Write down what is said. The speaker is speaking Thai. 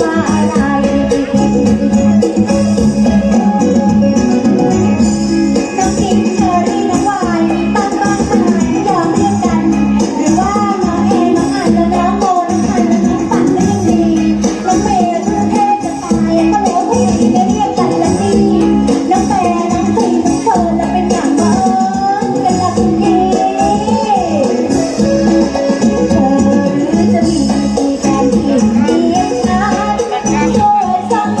ว่าอะไร Sometimes